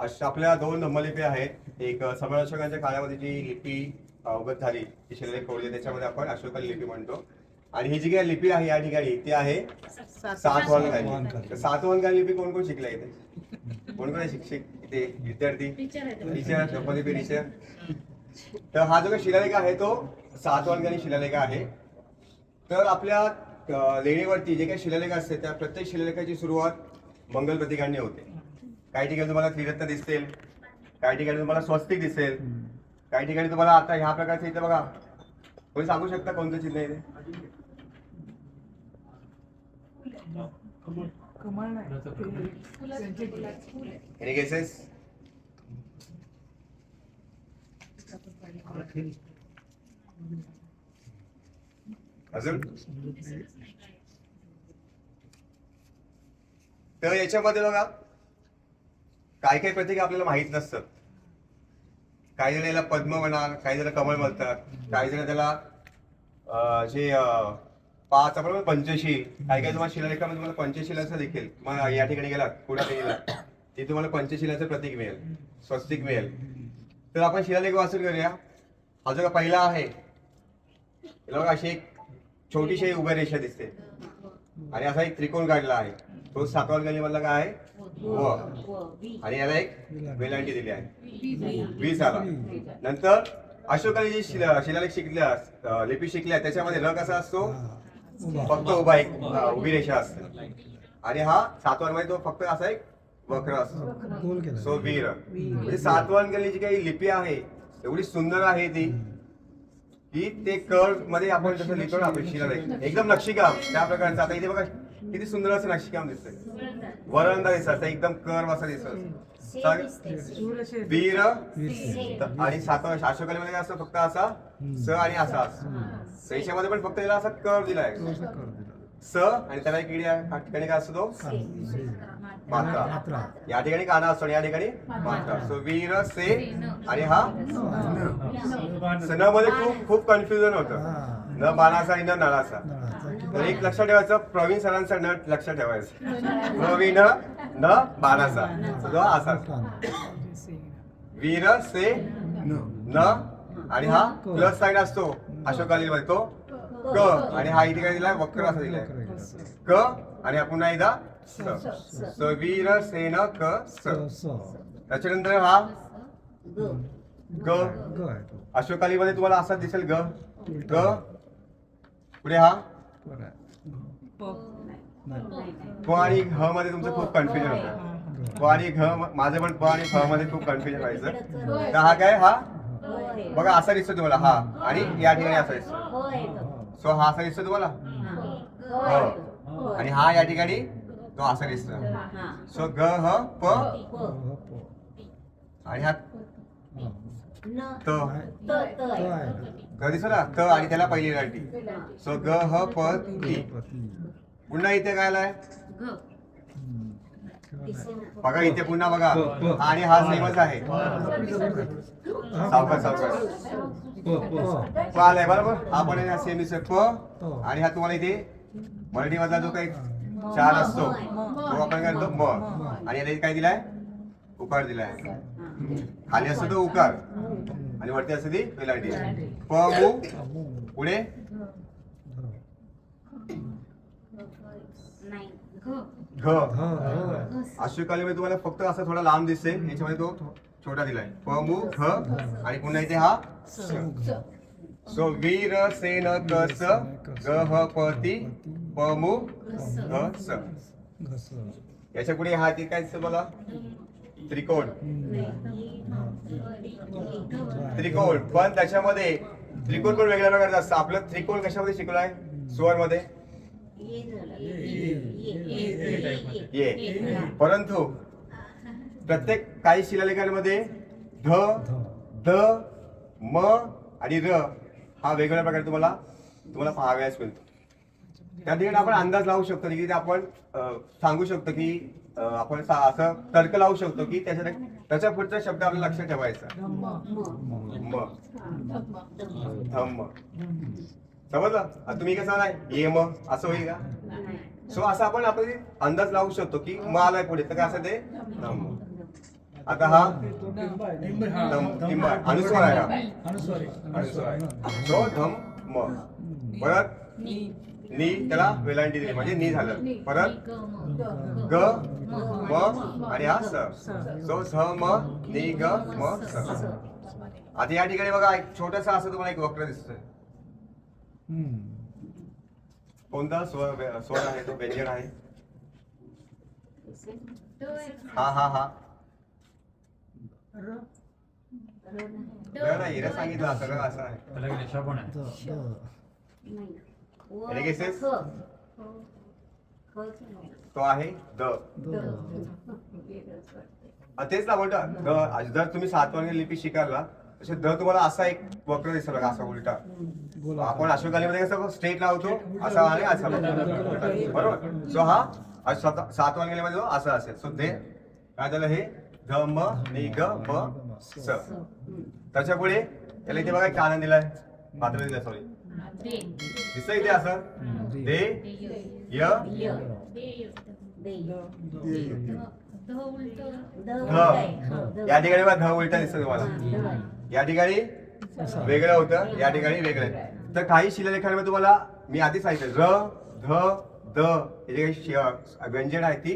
अशा आपल्या दोन धम्मलिपी आहेत एक समालोचकांच्या काळामध्ये जी लिपी अवगत झाली ती शिलालेख कोरली त्याच्यामध्ये आपण अशोकाली लिपी म्हणतो. आणि ही जी काही लिपी आहे या ठिकाणी ती आहे सातवाहनकाली तर सातवाहनकाली लिपी कोण कोण शिकला इथे? कोण कोण आहे शिक्षक इथे विद्यार्थी? टीचर धम्मलिपी टीचर तर हा जो काही शिलालेख आहे तो सातवाहनकाली शिलालेख आहे. तर आपल्या लेणीवरती जे काही शिलालेख असते त्या प्रत्येक शिलालेखाची सुरुवात मंगल प्रतीकांनी होते. काही ठिकाणी तुम्हाला त्रिरत्न दिसतील काही ठिकाणी तुम्हाला स्वस्तिक दिसेल काही ठिकाणी तुम्हाला आता ह्या प्रकारचं इथे बघा. कोणी सांगू शकता कोणतं चिन्ह आहे ते? गेसेस अजून? तर याच्यामध्ये बघा काय काय प्रतीक आपल्याला माहीत नसतात. काही जण याला पद्म म्हणा काही जण कमळ म्हणतात काही जण त्याला जे पाच आपण पंचशील. काही काही तुम्हाला शिलालेखामध्ये तुम्हाला पंचशिलाचं देखील तुम्हाला या ठिकाणी गेलात कुठे गेला ते तुम्हाला पंचशिलाचं प्रतीक मिळेल स्वस्तिक मिळेल. तर आपण शिलालेख वाचून करूया हा जो का पहिला आहे याला बघा अशी एक छोटीशी उभ्या रेषा दिसते. आणि असा एक त्रिकोण काढला आहे. तो सातवा गलीमधला काय आहे? व. आणि याला एक वेलांटी दिली आहे. वीस आला नंतर अशोकाने जी शिला शिलालेख शिकल्या लिपी शिकल्या त्याच्यामध्ये र कसा असतो? फक्त उभा एक उभी रेषा असते. आणि हा सातवांमध्ये तो फक्त असा एक वक्र असतो. गोल सो वीर. म्हणजे सातवांगली जी काही लिपी आहे एवढी सुंदर आहे ती. की ते कर्वमध्ये आपण जसं लिहितो शिलालेख एकदम नक्षीकाम त्या प्रकारचं. आता इथे बघा किती सुंदर असं नक्षीकाम दिसतंय. वरंदा दिसत असं एकदम कर्व असं दिसत वीर आणि सातवा अशोकालीमध्ये काय असतं फक्त असा स आणि असा. याच्यामध्ये पण फक्त याला असा कर्व दिलाय. स आणि त्याला एक इडी आहे या ठिकाणी काय असतो तो? मात्रा. या ठिकाणी काना असतो आणि या ठिकाणी? मात्रा. सो वीर से आणि हा? सनमध्ये खूप खूप कन्फ्युजन होतं. हा. न बाणाचा आणि न नळाचा. तर एक लक्षात ठेवायचं प्रवीण सरांचा न लक्षात ठेवायचं. प्रवीण न बाणाचा. तो असा वीर से न. आणि हा प्लस साईड असतो. अशोकाली मध्ये तो. क आणि हा इथे काय दिलाय? वक्र असा दिलाय. क आणि हा पुन्हा एकदा स. So, वीर सेन क स. त्याच्यानंतर हा? ग. ग. आहे तो. अशोकाली मध्ये तुम्हाला असा दिसेल ग. ग. पुढे हा. प. आणि ह मध्ये तुमचं खूप कन्फ्युजन होतं. प आणि घ माझं पण प आणि फ मध्ये खूप कन्फ्युजन व्हायचं. तर हा काय? हा? बघा असा दिसतो तुम्हाला. हा. आणि या ठिकाणी असा दिसतो. सो हा असा दिसतो तुम्हाला? ह. आणि हा या ठिकाणी तो असा दिसतो सो ग ह प. आणि हा. त. ग दिसतो ना? त आणि त्याला पहिली लाटी सो ग ह प ती. पुन्हा इथे काय आलाय. बघा इथे पुन्हा बघा. आणि हा सेमच आहे. सावकाश सावकाश. प. प आलाय बरोबर? हा पण आहे सेम दिसतोय प तो. आणि हा तुम्हाला इथे मराठी मधला जो काही चार असतो तो आपण काय करतो? म. आणि याला इथे काय दिलाय? उकार दिलाय. खाली असतो तो उकार. आणि वरती असते ती वेलांटी प मु अमू. पुढे घ. घ. अश्वकालीमध्ये तुम्हाला फक्त असं थोडा लांब दिसेल याच्यामध्ये तो छोटा दिलाय. प मु घ आणि पुन्हा इथे हा स. वीर सेन क स ग ह प मु स. घस. याच्यापुढे हा ते काय दिसतं मला? त्रिकोण. त्रिकोण. पण त्याच्यामध्ये त्रिकोण पण वेगळ्या प्रकारचा असतं. आपलं त्रिकोण कशामध्ये शिकलोय सुवर मध्ये ये. परंतु प्रत्येक काही शिलालेखांमध्ये ध ध. द म आणि र हा वेगवेगळ्या प्रकारे तुम्हाला तुम्हाला पाहाव्यास मिळतो. त्या ठिकाणी आपण अंदाज लावू शकतो की ते आपण सांगू शकतो की आपण सा- असं तर्क लावू शकतो की त्याच्या त्याच्या पुढचा शब्द आपल्याला लक्षात ठेवायचा. म. धम्म समजलं? तुम्ही कसं नाही ये म. असं होईल का? सो असं आपण आपण अंदाज लावू शकतो की म आलाय पुढे. तर काय असं ते? धम आता हा अनुस्वार आहे हा अनुस्वारी अनुस्वार. आहे सो धम म. परत नी त्याला वेलांटी दिली म्हणजे नी झालं. परत ग म आणि हा स. सो स म नी ग म स. आता या ठिकाणी बघा एक छोटासा असं तुम्हाला एक वक्र दिसतोय. कोणता स्वर स्वर आहे तो? व्यंजन आहे. हा हा हा. नाही, सांगितलं सगळं असं आहे. त्याला एक रेषा पण आहे Any guesses? तो आहे द. हा, तेच ना म्हणतो द. जर तुम्ही सातवानी लिपी शिकायला तसे द तुम्हाला असा एक वक्र दिसतो बघा असा उलटा. आपण अश्वकालीमध्ये कसं स्ट्रेट लावतो असा आणि असा. बरोबर? सो हा सात वाणगेलीमध्ये असा असेल. सो ते काय झालं हे? ध म नि ग म स. त्याच्या पुढे त्याला इथे बघा कानन दिलाय. मात्र दिलाय सॉरी दिसतं इथे असं? दे. य ध या ठिकाणी बघा ध उलटा दिसतं तुम्हाला. या ठिकाणी वेगळं होतं या ठिकाणी वेगळं आहे. तर काही शिलालेखांमध्ये तुम्हाला मी आधीच सांगितलं र ध द हे जे काही व्यंजन आहेत ती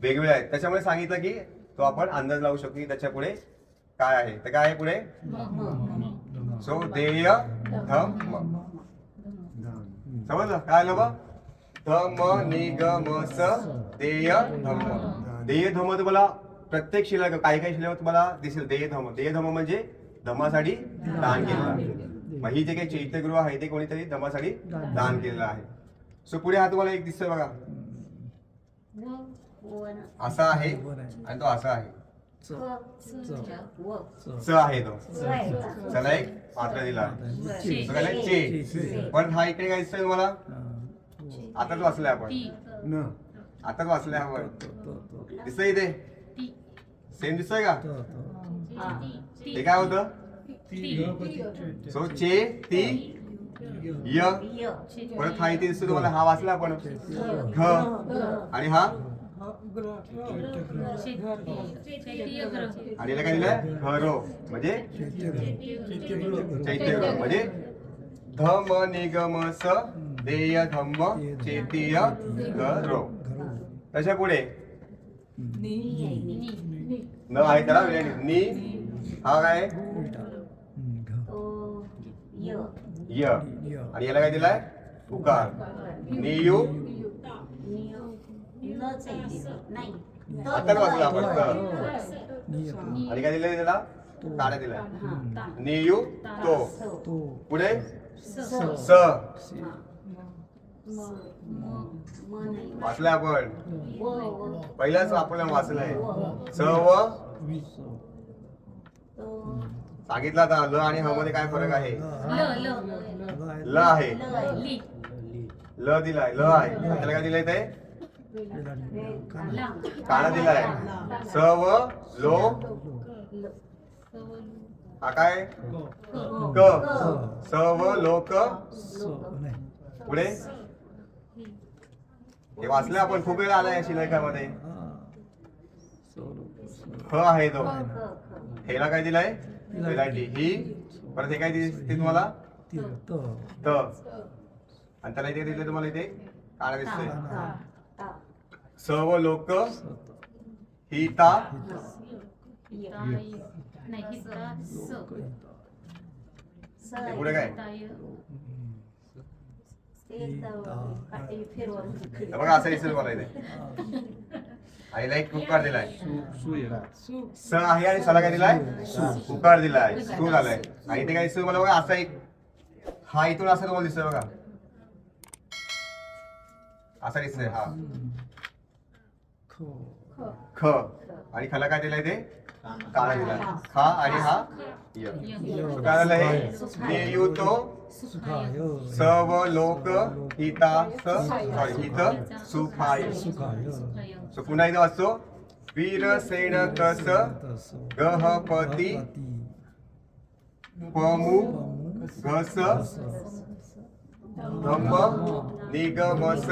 वेगवेगळे आहेत. त्याच्यामुळे सांगितलं की तो आपण अंदाज लावू शकतो की त्याच्या पुढे काय आहे. तर काय आहे पुढे? सो देय धम समजलं? काय आलं बा? ध म नि ग म स देय धम देय धम तुम्हाला प्रत्येक शिला काही काही शिला तुम्हाला दिसेल. देय धम देय धम म्हणजे धमासाठी दान केलेला आहे. मग ही जे काही चैत्यगृह आहे ते कोणीतरी धमासाठी दान केलेलं आहे. सो पुढे हा तुम्हाला एक दिसतोय बघा. असा आहे. आणि तो असा आहे. स आहे तो. चला एक मात्र दिला. चे. पण हा इकडे काय दिसतोय तुम्हाला? आताच वाचलाय आपण. आताच वाचलाय आपण. दिसतंय इथे? सेम दिसतोय का? ते काय होतं? सो चे ती य. परत हा इथे दिसतो तुम्हाला. हा वाचला आपण. घ. आणि हा? आणि याला काय दिलंय घरो. म्हणजे? चैत्यग्रह म्हणजे? धम निगम स देय धम्म चैतीय गरो त्याच्या पुढे? न आहे त्याला विलंडी. नि हा काय? य. आणि याला काय दिलाय? उकार. नियु वाचलं आपण. आणि काय दिलंय त्याला काढा दिलाय. नियू तो. पुढे? स. वाचलंय आपण. पहिलाच आपण वाचलंय. स व? सांगितलं आता ल आणि ह मध्ये काय फरक आहे? ल आहे. ल दिलाय ल आहे. त्याला काय दिलंय ते? काना दिलाय स व लो. हा काय? क. स व लोक पुढे? हे वाचलं आपण. खूप वेळा आलाय शिलायकामध्ये ह आहे तो. हेला काय दिलाय? वेलांटी ही. परत हे काय दिसते तुम्हाला? त. आणि त्याला इथे दिलं तुम्हाला इथे? काना दिसतोय. सर्व लोक हिता पुढे काय? बघा असं इसर मला इथे. आईला एक उपकार दिलाय. स आहे आणि सला काय दिलाय? उपकार दिलाय. सू झालाय. आणि ते काय दिसतोय मला बघा असा एक हा इथून असं तुम्हाला दिसतोय बघा. असा दिसतोय हा. ख. आणि खला काय दिलाय ते? काळा दिलाय खा आणि हा य. So काय झालं हे नियुतो सर्व लोक हिता सॉरी हित सुखाय. सो पुन्हा इथं वाचतो. वीरसेन कस गहपती पमु घस. धम्म निगमस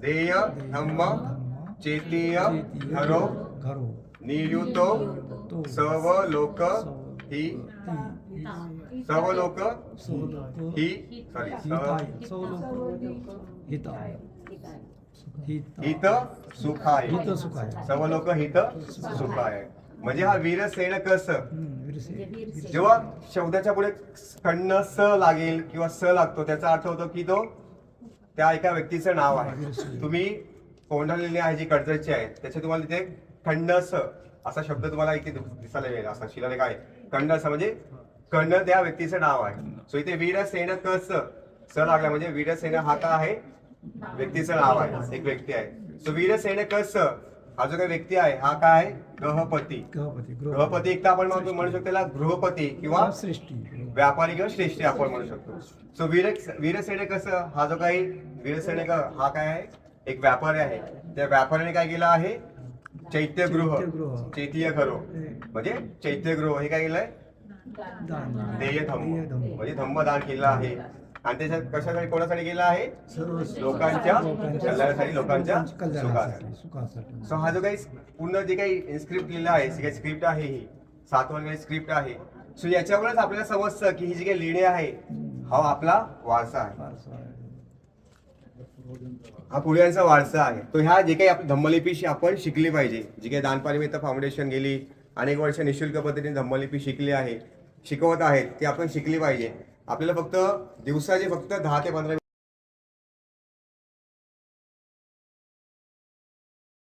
देय धम्म चेतीय हरो घरो नियुतो सर्व लोक ही सर्व लोक सवलोक ही सॉरी हित हित सुखाय। सर्व लोक हित सुखाय। म्हणजे हा वीरसेन कस? हम्म, विरसे जेव्हा शब्दाच्या पुढे खंड स लागेल किंवा स लागतो त्याचा अर्थ होतो की तो त्या एका व्यक्तीचं नाव आहे. तुम्ही कोंढाळलेली आहे जी कडजरची आहे त्याचे तुम्हाला तिथे खंड स असा शब्द तुम्हाला इथे दिसायला येईल असा शिलालेख आहे. खंड स म्हणजे खंड त्या व्यक्तीचं नाव आहे. सो इथे वीरसेन कस स लागला म्हणजे वीरसेन हा का आहे? व्यक्तीचं नाव आहे. एक व्यक्ती आहे. सो वीरसेन कस हा जो काही व्यक्ती आहे हा काय? आहे गहपती गृहपती गृहपती एक तर आपण म्हणतो- म्हणू शकतो त्याला गृहपती किंवा श्रेष्ठी व्यापारी किंवा श्रेष्ठी आपण म्हणू शकतो. सो वीर वीरसैनिक कसं हा जो काही वीरसैनिक हा काय आहे? एक व्यापारी आहे. त्या व्यापाऱ्याने काय केलं आहे? चैत्यगृह चैत्यगृह. चैतीय खरो म्हणजे चैत्यगृह हे काय केलंय? दान. देय धम्म देय धम्म. म्हणजे धम्मदान केलं आहे. आणि त्याच्यात कशासाठी कोणासाठी केलं आहे? लोकांच्या कल्याणासाठी लोकांच्या सुखासाठी. सो हा जो काही पूर्ण जे काही इन्स्क्रिप्ट लिहिलं आहे जी काही स्क्रिप्ट आहे ही सातवन काही स्क्रिप्ट आहे. सो याच्यावरच आपल्याला समजतं की ही जी काही लिहिणे आहे हा आपला वारसा आहे. हा पुढ्यांचा वारसा आहे. तो ह्या जे काही आपली धम्मलिपी शि- आपण शिकली पाहिजे. जी काही दानपारिमित फाउंडेशन गेली अनेक वर्ष निशुल्क पद्धतीने धम्मलिपी शिकली आहे शिकवत आहेत ती आपण शिकली पाहिजे. आपल्याला फक्त दिवसाचे फक्त दहा ते पंधरा